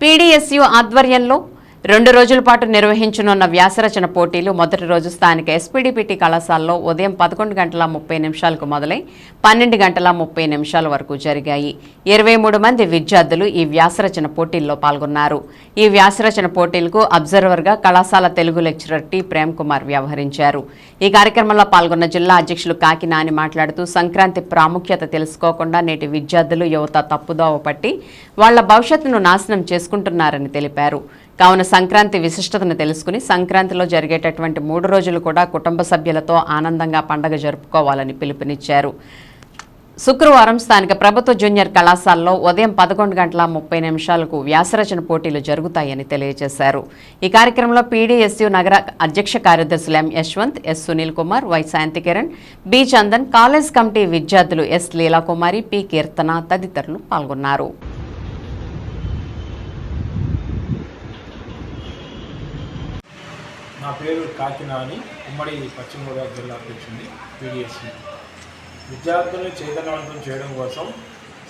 PDSU ఆధ్వర్యంలో రెండు రోజుల పాటు నిర్వహించనున్న వ్యాసరచన పోటీలు మొదటి రోజు స్థానిక ఎస్పీడీపీటీ కళాశాలలో ఉదయం పదకొండు గంటల ముప్పై నిమిషాలకు మొదలై పన్నెండు గంటల ముప్పై నిమిషాల వరకు జరిగాయి. ఇరవై మూడు మంది విద్యార్థులు ఈ వ్యాసరచన పోటీల్లో పాల్గొన్నారు. ఈ వ్యాసరచన పోటీలకు అబ్జర్వర్గా కళాశాల తెలుగు లెక్చరర్ టి. ప్రేమ్ కుమార్ వ్యవహరించారు. ఈ కార్యక్రమంలో పాల్గొన్న జిల్లా అధ్యక్షులు కాకి నాని మాట్లాడుతూ సంక్రాంతి ప్రాముఖ్యత తెలుసుకోకుండా నేటి విద్యార్థులు యువత తప్పుదోవ పట్టి వాళ్ళ భవిష్యత్తును నాశనం చేసుకుంటున్నారని తెలిపారు. కావున సంక్రాంతి విశిష్టతను తెలుసుకుని సంక్రాంతిలో జరిగేటటువంటి మూడు రోజులు కూడా కుటుంబ సభ్యులతో ఆనందంగా పండగ జరుపుకోవాలని పిలుపునిచ్చారు. శుక్రవారం స్థానిక ప్రభుత్వ జూనియర్ కళాశాలలో ఉదయం పదకొండు గంటల ముప్పై నిమిషాలకు వ్యాసరచన పోటీలు జరుగుతాయని తెలియజేశారు. ఈ కార్యక్రమంలో పీడీఎస్యు నగర అధ్యక్ష కార్యదర్శులు M Yashwant S Sunil Kumar Y Shantikiran B Chandan college committee విద్యార్థులు ఎస్ లీలాకుమారి పి కీర్తన తదితరులు పాల్గొన్నారు. నా పేరు కాకినాని ఉమ్మడి పశ్చిమ గోదావరి జిల్లా అధ్యక్షుడిని పీడిఎస్సి విద్యార్థులను చైతన్యవంతం చేయడం కోసం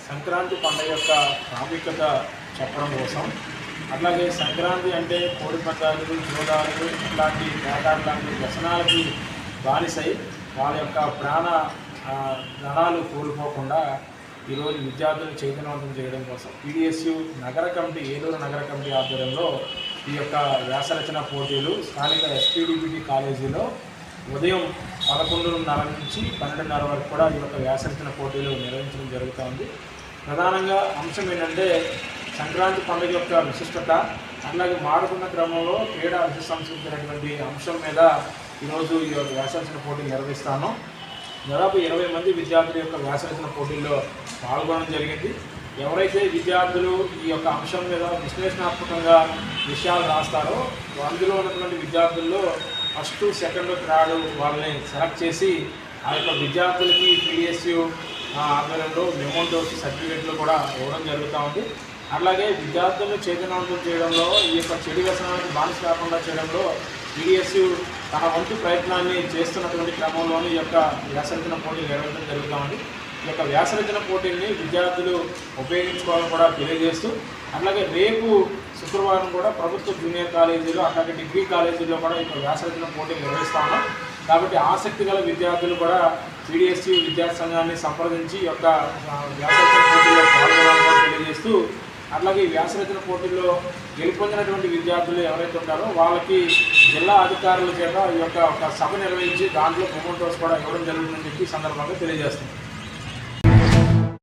సంక్రాంతి పండుగ యొక్క ప్రాముఖ్యత చెప్పడం కోసం అట్లాగే సంక్రాంతి అంటే కోడి పందాలు జోదాలు ఇట్లాంటి వేటాడు లాంటి వ్యసనాలకి బానిసై వాళ్ళ యొక్క ప్రాణ ధనాలు కోల్పోకుండా ఈరోజు విద్యార్థులను చైతన్యవంతం చేయడం కోసం పీడిఎస్యు నగర కమిటీ ఏలూరు నగర కమిటీ ఆధ్వర్యంలో ఈ యొక్క వ్యాసరచన పోటీలు స్థానిక ఎస్పీడిబిటీ కాలేజీలో ఉదయం పదకొండున్నర నుంచి పన్నెండున్నర వరకు కూడా ఈ యొక్క వ్యాసరచన పోటీలు నిర్వహించడం జరుగుతోంది. ప్రధానంగా అంశం ఏంటంటే సంక్రాంతి పండుగ యొక్క విశిష్టత అట్లాగే మారుతున్న క్రమంలో క్రీడా విశిష్టమైనటువంటి అంశం మీద ఈరోజు ఈ యొక్క వ్యాసరచన పోటీలు నిర్వహిస్తాను. దాదాపు ఇరవై మంది విద్యార్థుల యొక్క వ్యాసరచన పోటీల్లో పాల్గొనడం జరిగింది. ఎవరైతే విద్యార్థులు ఈ యొక్క అంశం మీద విశ్లేషణాత్మకంగా విషయాలు రాస్తారో అందులో ఉన్నటువంటి విద్యార్థుల్లో ఫస్ట్ సెకండ్ థర్డ్ వాళ్ళని సెలెక్ట్ చేసి ఆ యొక్క విద్యార్థులకి పీడిఎస్యు ఆధ్వర్యంలో వచ్చి సర్టిఫికేట్లు కూడా ఇవ్వడం జరుగుతూ ఉంది. అలాగే విద్యార్థులను చైతన్యవంతం చేయడంలో ఈ యొక్క చెడు వ్యసనానికి బానిస కాకుండా చేయడంలో పీడిఎస్యు తన వంతు ప్రయత్నాన్ని చేస్తున్నటువంటి క్రమంలోనే ఈ యొక్క వ్యాసరచన పోటీలు నిర్వహించడం జరుగుతూ ఉంది. ఈ యొక్క వ్యాసరచన పోటీల్ని విద్యార్థులు ఉపయోగించుకోవాలని కూడా తెలియజేస్తూ అట్లాగే రేపు శుక్రవారం కూడా ప్రభుత్వ జూనియర్ కాలేజీలో అట్లాగే డిగ్రీ కాలేజీలో కూడా ఈ యొక్క వ్యాసరచన పోటీలు నిర్వహిస్తాము కాబట్టి ఆసక్తి గల విద్యార్థులు కూడా సిడిఎస్సి విద్యార్థి సంఘాన్ని సంప్రదించి ఈ యొక్క వ్యాసరచన పోటీల్లో పాల్గొనాలని తెలియజేస్తూ అట్లాగే ఈ వ్యాసరచన పోటీల్లో గెలుపొందినటువంటి విద్యార్థులు ఎవరైతే ఉంటారో వాళ్ళకి జిల్లా అధికారుల చేత ఈ యొక్క ఒక సభ నిర్వహించి దాంట్లో ప్రమోటర్స్ కూడా ఇవ్వడం జరుగుతుందని చెప్పి సందర్భంగా తెలియజేస్తుంది